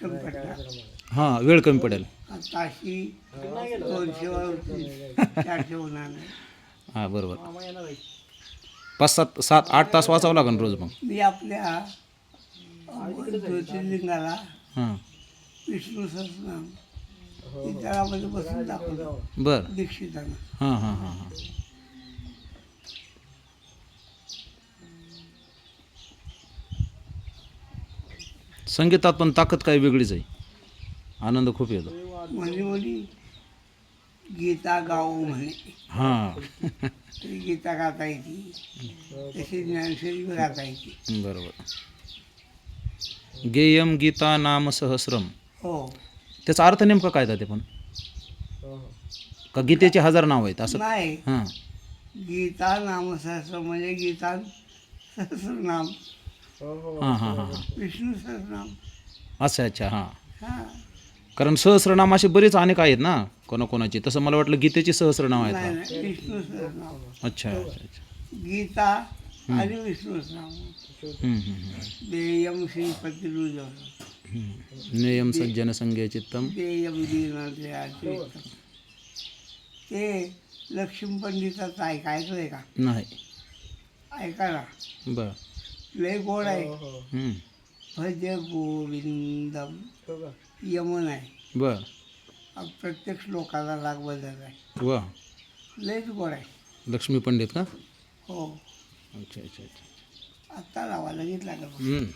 कमी हां वेळ कमी पडेल. ताशी दोनशे वर होती चारशे होणार नाही. हां बरोबर. पाच सात सात आठ तास वाचावं लागेल रोज मग. मी आपल्या ज्योतिर्लिंगाला हां. विष्णू सहस्रनाम इतरामध्ये बसून दाखवतो बरं. दीक्षितांना. हां हां हां हां. संगीतात पण ताकद काही वेगळीच आहे. आनंद खूप येतो. म्हणे म्हणे गीता गाऊ म्हणे. हां. तरी गीता गाता येते. तशी ज्ञानशैली गाता येते. बरोबर. गेयम गीता नाम सहस्रम. हो. त्याचा अर्थ नेमका काय ते पण? का गीतेचे हजार नाव आहेत असं? नाही. हां. गीता नामसहस्र म्हणजे गीता सहस्रनाम. हां हां हां हां. विष्णू सहस्रनाम. अच्छा अच्छा हां. हा. कारण सहस्रनाम असे बरेच अनेक आहेत ना कोणाकोणाचे. तसं मला वाटलं गीतेची सहस्रनाव आहेत नाही का? नाही विष्णू सहस्रनाम. अच्छा अच्छा अच्छा. गीता आणि विष्णू सहस्रनाम. हम्म, हम्म, हम्म. देयम श्रीपती रुजव हम्म. नेयम सज्जन संज्ञा चित्तम. देयम दीनाचे ते लक्ष्मी पंडिताचं ऐकायचं आहे का? नाही. ऐका ना. बर. लय गोड आहे. हम्म. भज गोविंदम यमन आहे. बर. अब प्रत्येक श्लोकाला लाग बदल आहे. वा. लयच गोड आहे. लक्ष्मी पंडित का? हो. अच्छा अच्छा अच्छा आत्ता लावा लगेच लागलं हम्म.